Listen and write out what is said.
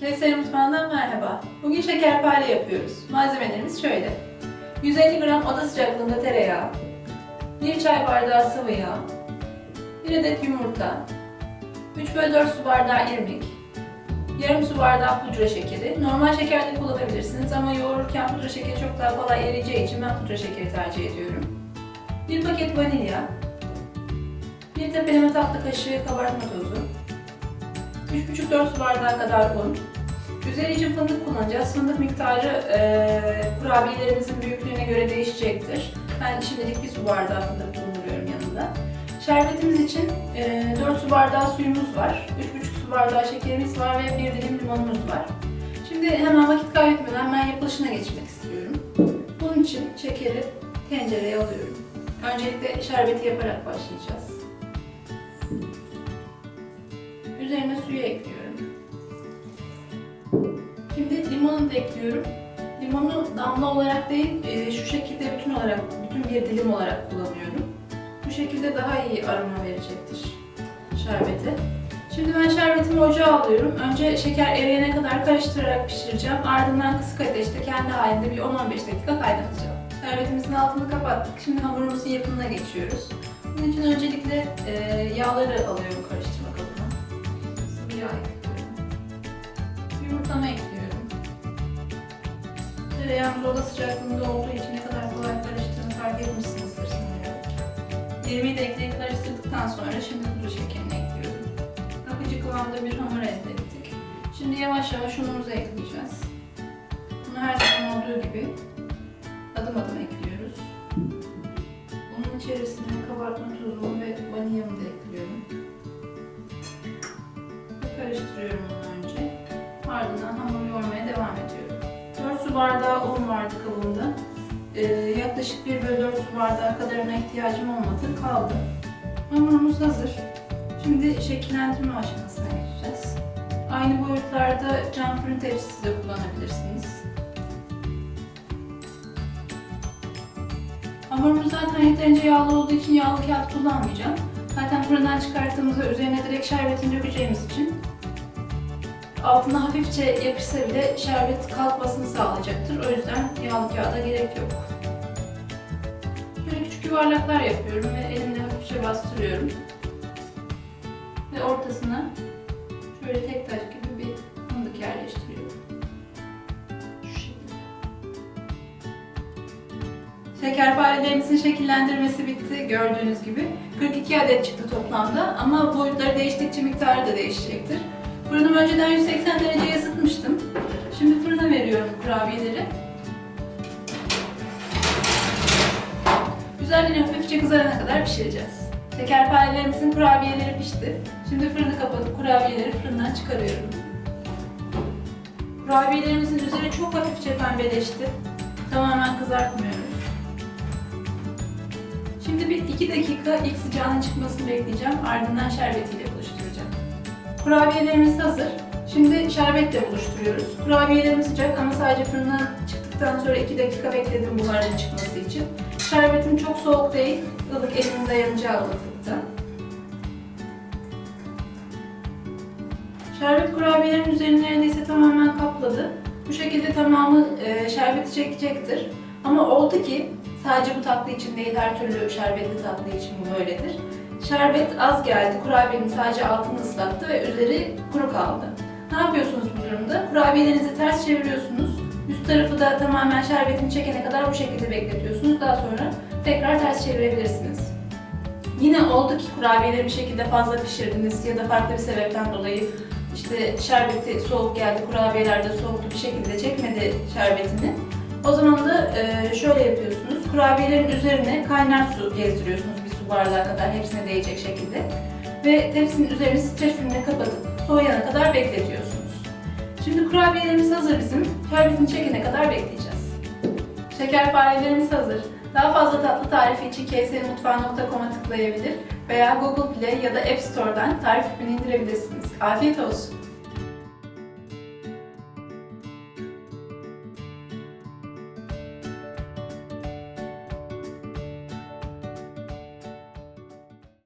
Kevser Mutfağı'ndan merhaba. Bugün şekerpare yapıyoruz. Malzemelerimiz şöyle. 150 gram oda sıcaklığında tereyağı, 1 çay bardağı sıvı yağ, 1 adet yumurta, 3 bölü 4 su bardağı irmik, yarım su bardağı pudra şekeri. Normal şeker de kullanabilirsiniz ama yoğururken pudra şekeri çok daha kolay eriyeceği için ben pudra şekeri tercih ediyorum. 1 paket vanilya, 1 tepeleme tatlı kaşığı kabartma tozu, 3,5-4 su bardağı kadar un. Üzeri için fındık kullanacağız. Fındık miktarı e, kurabiyelerimizin büyüklüğüne göre değişecektir. Ben şimdilik bir su bardağı fındık bulunduruyorum yanında. Şerbetimiz için e, 4 su bardağı suyumuz var. 3,5 su bardağı şekerimiz var ve 1 dilim limonumuz var. Şimdi hemen vakit kaybetmeden ben yapılışına geçmek istiyorum. Bunun için şekeri tencereye alıyorum. Öncelikle şerbeti yaparak başlayacağız. Suyu ekliyorum. Şimdi limonu da ekliyorum. Limonu damla olarak değil, e, şu şekilde bütün olarak, bütün bir dilim olarak kullanıyorum. Bu şekilde daha iyi aroma verecektir şerbete. Şimdi ben şerbetimi ocağa alıyorum. Önce şeker eriyene kadar karıştırarak pişireceğim. Ardından kısık ateşte kendi halinde bir 10-15 dakika kaynatacağım. Şerbetimizin altını kapattık. Şimdi hamurumuzun yapımına geçiyoruz. Bunun için öncelikle e, yağları alıyorum karıştırma kabına. Ekliyorum. Yumurtamı ekliyorum. Tereyağımız oda sıcaklığında olduğu için ne kadar kolay karıştığını fark etmişsinizdir sanıyorum. İrmiği de ekleyip karıştırdıktan sonra şimdi pudra şekerini ekliyorum. Akıcı kıvamda bir hamur elde ettik. Şimdi yavaş yavaş unumuzu ekleyeceğiz. Bunu her zaman olduğu gibi adım adım ekliyoruz. Bunun içerisine kabartma tozumu ve vanilyamı da ekliyorum. Karıştırıyorum önce. Ardından hamuru yoğurmaya devam ediyorum. 4 su bardağı un vardı kabımda. Ee, yaklaşık 1 bölü 4 su bardağı kadarına ihtiyacım olmadı. Kaldı. Hamurumuz hazır. Şimdi şekillendirme aşamasına geçeceğiz. Aynı boyutlarda cam fırın tepsisi de kullanabilirsiniz. Hamurumuz zaten yeterince yağlı olduğu için yağlı kağıt kullanmayacağım. Zaten fırından çıkarttığımızda üzerine direkt şerbetini dökeceğimiz için altına hafifçe yapışsa bile şerbet kalkmasını sağlayacaktır. O yüzden yağlı kağıda gerek yok. Şöyle küçük yuvarlaklar yapıyorum ve elimle hafifçe bastırıyorum. Ve ortasına şöyle tek taş gibi bir fındık yerleştiriyorum. Şu. Şekerparelerimizin şekillendirmesi bitti gördüğünüz gibi. 42 adet çıktı toplamda ama boyutları değiştikçe miktarı da değişecektir. Fırınımı önceden 180 dereceye ısıtmıştım. Şimdi fırına veriyorum kurabiyeleri. Üzerleri hafifçe kızarana kadar pişireceğiz. Şekerparelerimizin kurabiyeleri pişti. Şimdi fırını kapatıp kurabiyeleri fırından çıkarıyorum. Kurabiyelerimizin üzeri çok hafifçe pembeleşti. Tamamen kızartmıyoruz. Şimdi bir iki dakika ilk sıcağının çıkmasını bekleyeceğim. Ardından şerbetiyle. Kurabiyelerimiz hazır. Şimdi şerbetle buluşturuyoruz. Kurabiyelerimiz sıcak ama sadece fırından çıktıktan sonra 2 dakika bekledim buharın çıkması için. Şerbetim çok soğuk değil, ılık elimin dayanacağı ılıklıkta. Şerbet kurabiyelerin üzerini neredeyse tamamen kapladı. Bu şekilde tamamı e, şerbeti çekecektir. Ama oldu ki sadece bu tatlı için değil her türlü şerbetli tatlı için bu böyledir. Şerbet az geldi, kurabiyenin sadece altını ıslattı ve üzeri kuru kaldı. Ne yapıyorsunuz bu durumda? Kurabiyelerinizi ters çeviriyorsunuz. Üst tarafı da tamamen şerbetini çekene kadar bu şekilde bekletiyorsunuz. Daha sonra tekrar ters çevirebilirsiniz. Yine oldu ki kurabiyeleri bir şekilde fazla pişirdiniz ya da farklı bir sebepten dolayı işte şerbeti soğuk geldi, kurabiyeler de soğuktu bir şekilde çekmedi şerbetini. O zaman da şöyle yapıyorsunuz. Kurabiyelerin üzerine kaynar su gezdiriyorsunuz bardağı kadar hepsine değecek şekilde. Ve tepsinin üzerini streç filmle kapatıp soğuyana kadar bekletiyorsunuz. Şimdi kurabiyelerimiz hazır bizim. Şerbetini çekene kadar bekleyeceğiz. Şekerparelerimiz hazır. Daha fazla tatlı tarifi için keyserimutfağı.com'a tıklayabilir veya Google Play ya da App Store'dan tarif indirebilirsiniz. Afiyet olsun.